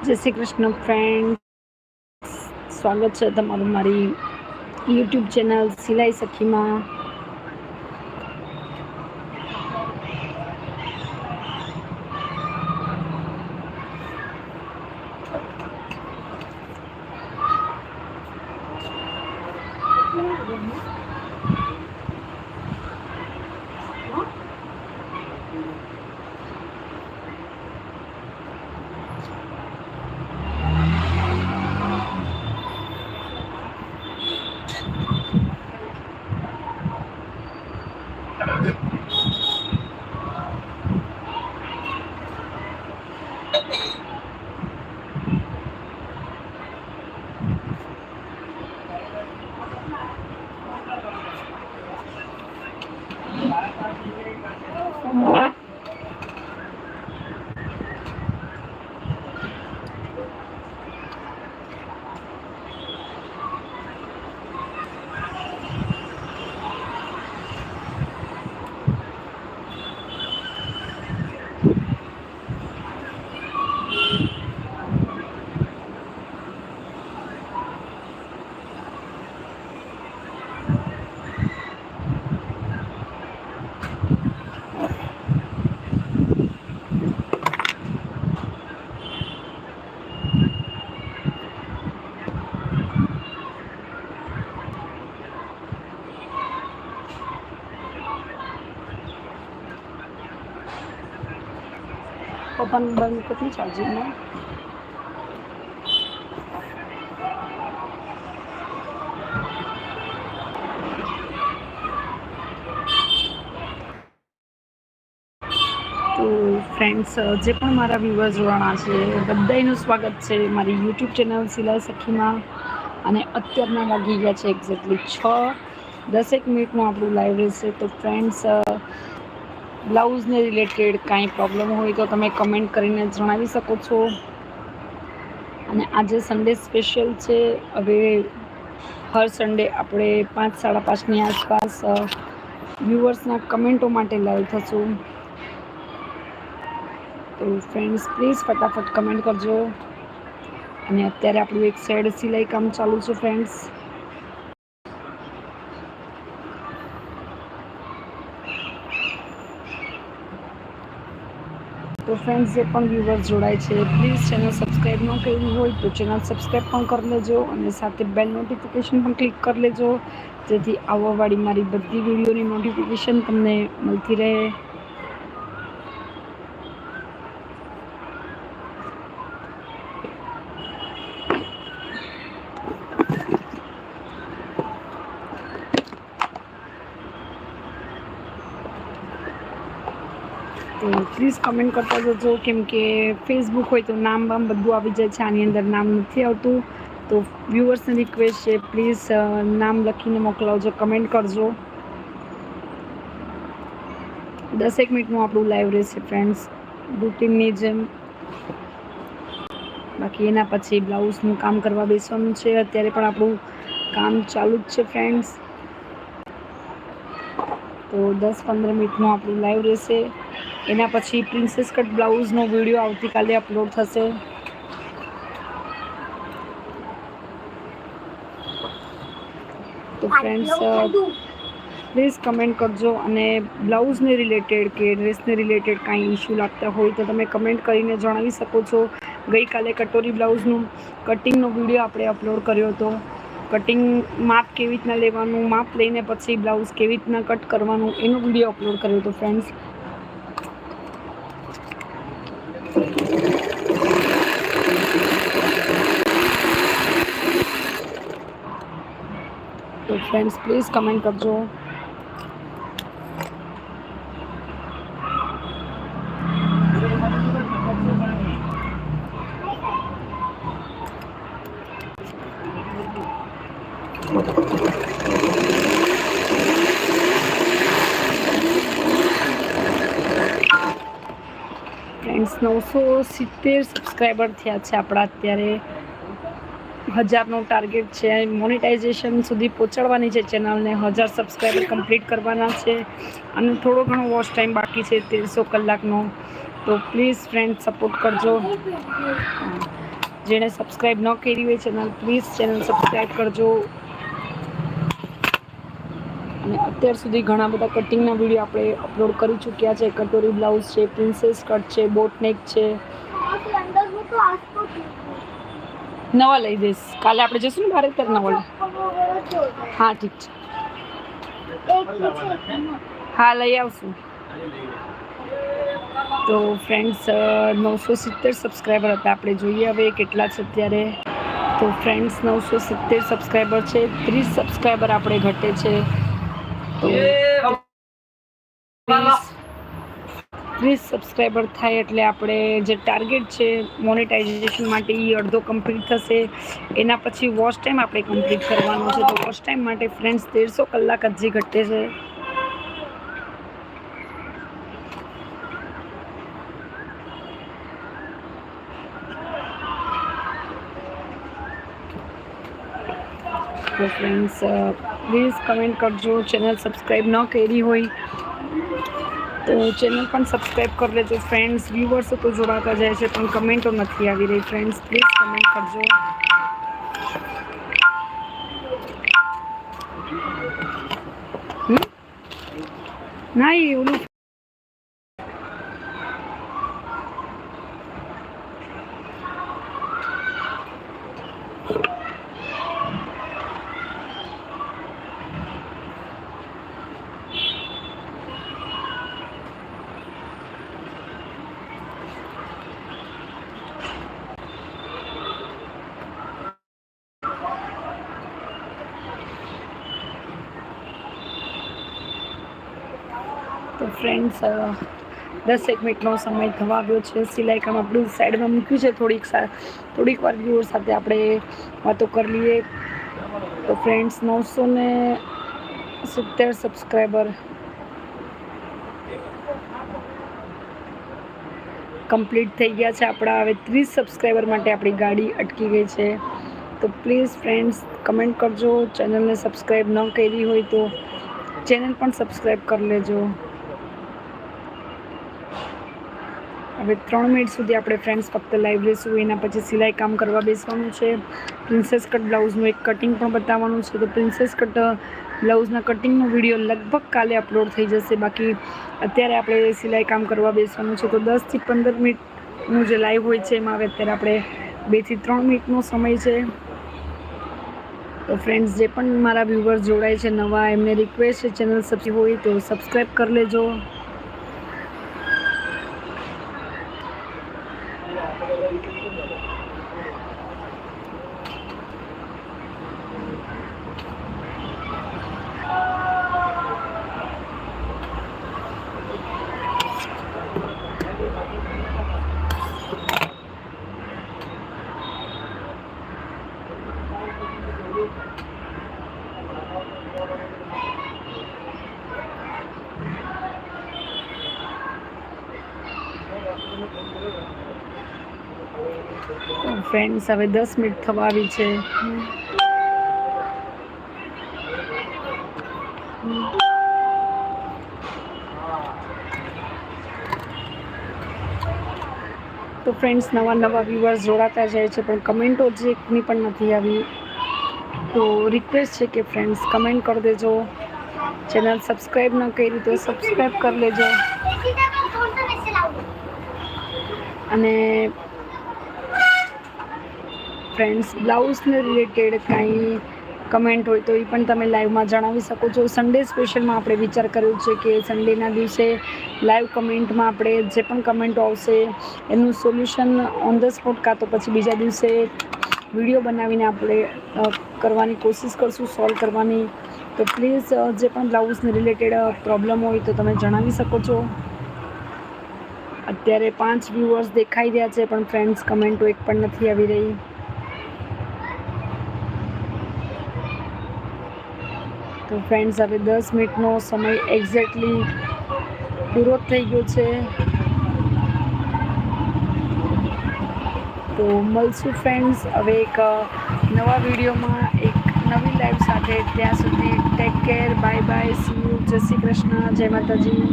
જય શ્રી કૃષ્ણ ફ્રેન્ડ સ્વાગત છે તમારું મારી યુટ્યુબ ચેનલ સિલાઈ સખીમાં. Oh, પપ્પાનું બંધ કેટલી ચાર્જિંગમાં તો ફ્રેન્ડ્સ જે પણ મારા વ્યૂઅર્સ જોવાના છે બધાનું સ્વાગત છે મારી યુટ્યુબ ચેનલ સિલાઈ સખીમાં. અને અત્યારના વાગી ગયા છે એક્ઝેક્ટલી છ. દસેક મિનિટનું આપણું લાઈવ રહેશે. તો ફ્રેન્ડ્સ બ્લાઉઝને રિલેટેડ કાંઈ પ્રોબ્લેમ હોય તો તમે કમેન્ટ કરીને જણાવી શકો છો. અને આજે સન્ડે સ્પેશિયલ છે. હવે હર સન્ડે આપણે પાંચ, સાડા પાંચની આસપાસ વ્યુઅર્સના કમેન્ટો માટે લાઈવ થશું. તો ફ્રેન્ડ્સ પ્લીઝ ફટાફટ કમેન્ટ કરજો. અને અત્યારે આપણું એક સેડ સિલાઈ કામ ચાલુ છે ફ્રેન્ડ્સ તો ફ્રેન્ડ્સ જે પણ વ્યૂવર્સ જોડાય છે પ્લીઝ ચેનલ સબસ્ક્રાઈબ ન કરી હોય તો ચેનલ સબસ્ક્રાઈબ પણ કરી લેજો અને સાથે બેલ નોટિફિકેશન પણ ક્લિક કરી લેજો, જેથી આવવાવાળી મારી બધી વિડીયોની નોટિફિકેશન તમને મળતી રહે. તો પ્લીઝ કમેન્ટ કરતા જજો. કેમ કે ફેસબુક હોય તો નામ બામ બધું આવી જાય છે. આની અંદર નામ નથી આવતું. તો વ્યુઅર્સની રિક્વેસ્ટ છે. પ્લીઝ નામ લખીને મોકલાવજો. કમેન્ટ કરજો. દસેક મિનિટનું આપણું લાઈવ રહેશે ફ્રેન્ડ્સ રૂટીનની જેમ. બાકી એના પછી બ્લાઉઝનું કામ કરવા બેસવાનું છે. અત્યારે પણ આપણું કામ ચાલુ જ છે ફ્રેન્ડ્સ તો દસ પંદર મિનિટનું આપણું લાઈવ રહેશે. એના પછી પ્રિન્સેસ કટ બ્લાઉઝનો વીડિયો આવતીકાલે અપલોડ થશે. તો ફ્રેન્ડ્સ પ્લીઝ કમેન્ટ કરજો અને બ્લાઉઝને રિલેટેડ કે ડ્રેસને રિલેટેડ કાંઈ ઇશ્યુ લાગતા હોય તો તમે કમેન્ટ કરીને જણાવી શકો છો. ગઈકાલે કટોરી બ્લાઉઝનું કટિંગનો વીડિયો આપણે અપલોડ કર્યો હતો. કટિંગ માપ કેવી રીતના લેવાનું માપ લઈને પછી બ્લાઉઝ કેવી રીતના કટ કરવાનું એનો વીડિયો અપલોડ કર્યો હતો ફ્રેન્ડ્સ તો ફ્રેન્ડ્સ પ્લીઝ કમેન્ટ કરજો. ફ્રેન્ડ્સ નવસો સિત્તેર સબસ્ક્રાઈબર થયા છે આપણા અત્યારે. હજારનો ટાર્ગેટ છે. મોનિટાઇઝેશન સુધી પહોંચાડવાની છે ચેનલને હજાર સબસ્ક્રાઈબર કમ્પ્લીટ કરવાના છે. અને થોડો ઘણો વોચ ટાઈમ બાકી છે, તેરસો કલાકનો. તો પ્લીઝ ફ્રેન્ડ સપોર્ટ કરજો. જેણે સબસ્ક્રાઈબ ન કરી હોય ચેનલ પ્લીઝ ચેનલ સબસ્ક્રાઈબ કરજો. અને અત્યાર સુધી ઘણા બધા કટિંગના વીડિયો આપણે અપલોડ કરી ચૂક્યા છે. કટોરી બ્લાઉઝ છે પ્રિન્સેસ કટ છે બોટનેક છે. નવા લઈ દઈશ. કાલે આપણે જઈશું ને ભારત ત્યારે નવા હા ઠીક છે. હા લઈ આવશું. તો ફ્રેન્ડ્સ નવસો સિત્તેર સબસ્ક્રાઈબર હતા. આપણે જોઈએ હવે કેટલા છે અત્યારે. તો ફ્રેન્ડ્સ નવસો સિત્તેર સબસ્ક્રાઈબર છે. ત્રીસ સબસ્ક્રાઈબર આપણે ઘટે છે. તો ત્રીસ સબસ્ક્રાઈબર થાય એટલે આપણે જે ટાર્ગેટ છે મોનેટાઇઝેશન માટે એ અડધો કમ્પ્લીટ થશે. એના પછી વોચ ટાઈમ આપણે કમ્પ્લીટ કરવાનો છે. તો વોચ ટાઈમ માટે ફ્રેન્ડ્સ તેરસો કલાક જ ઘટે છે. ફ્રેન્ડ્સ પ્લીઝ કમેન્ટ કરજો. ચેનલ સબસ્ક્રાઈબ ન કરી હોય. તો ચેનલ પણ સબસ્ક્રાઈબ કરી લેજો. ફ્રેન્ડ્સ વ્યુઅર્સ તો જોડાતા જાય છે, પણ કમેન્ટો નથી આવી રહી. ફ્રેન્ડ્સ પ્લીઝ કમેન્ટ કરજો. ના, એ ઓલું તો ફ્રેન્ડ્સ દસેક મિનિટનો સમય થવા આવ્યો છે. સિલાઈ કામ આપણું સાઈડમાં મૂક્યું છે. થોડીક સા, થોડીક વાર વ્યૂઅર સાથે આપણે વાતો કરી લઈએ. તો ફ્રેન્ડ્સ નવસો ને સિત્તેર સબસ્ક્રાઈબર કમ્પ્લીટ થઈ ગયા છે આપણા. હવે ત્રીસ સબસ્ક્રાઈબર માટે આપણી ગાડી અટકી ગઈ છે. તો પ્લીઝ ફ્રેન્ડ્સ કમેન્ટ કરજો. ચેનલને સબસ્ક્રાઈબ ન કરી હોય તો ચેનલ પણ સબસ્ક્રાઈબ કરી લેજો. હવે ત્રણ મિનિટ સુધી આપણે ફ્રેન્ડ્સ ફક્ત લાઈવ રહીશું, એના પછી સિલાઈ કામ કરવા બેસવાનું છે. પ્રિન્સેસ કટ બ્લાઉઝનું એક કટિંગ પણ બતાવવાનું છે. તો પ્રિન્સેસ કટ બ્લાઉઝના કટિંગનો વીડિયો લગભગ કાલે અપલોડ થઈ જશે. બાકી અત્યારે આપણે સિલાઈ કામ કરવા બેસવાનું છે. તો દસથી પંદર મિનિટનું જે લાઈવ હોય છે, એમાં હવે અત્યારે આપણે બેથી ત્રણ મિનિટનો સમય છે. તો ફ્રેન્ડ્સ જે પણ મારા વ્યૂવર્સ જોડાય છે નવા, એમને રિક્વેસ્ટ છે ચેનલ સબસ્ક્રાઈબ હોય તો સબસ્ક્રાઈબ કરી લેજો. ફ્રેન્ડ્સ હવે દસ મિનિટ થવા આવી છે. તો ફ્રેન્ડ્સ નવા નવા વ્યુઅર્સ જોડાતા જાય છે પણ કમેન્ટો જે એકની પણ નથી આવી. તો રિક્વેસ્ટ છે કે ફ્રેન્ડ્સ કમેન્ટ કરી દેજો. ચેનલ સબસ્ક્રાઈબ ન કરી તો સબસ્ક્રાઈબ કરી લેજો. અને ફ્રેન્ડ્સ બ્લાઉઝને રિલેટેડ કાંઈ કમેન્ટ હોય તો એ પણ તમે લાઈવમાં જણાવી શકો છો. સન્ડે સ્પેશિયલમાં આપણે વિચાર કર્યો છે કે સન્ડેના દિવસે લાઈવ કમેન્ટમાં આપણે જે પણ કમેન્ટો આવશે, એનું સોલ્યુશન ઓન ધ સ્પોટ કાં તો પછી બીજા દિવસે વીડિયો બનાવીને આપણે કરવાની કોશિશ કરશું સોલ્વ કરવાની. તો પ્લીઝ જે પણ બ્લાઉઝને રિલેટેડ પ્રોબ્લેમ હોય તો તમે જણાવી શકો છો. અત્યારે પાંચ વ્યૂઅર્સ દેખાઈ રહ્યા છે, પણ ફ્રેન્ડ્સ કમેન્ટો એક પણ નથી આવી રહી. તો ફ્રેન્ડ્સ હવે દસ મિનિટનો સમય એક્ઝેક્ટલી પૂરો થઈ ગયો છે. તો મળશું ફ્રેન્ડ્સ હવે એક નવા વિડીયોમાં, એક નવી લાઈવ સાથે ત્યાં સુધી take care bye bye see you Jai Shri Krishna, જય માતાજી.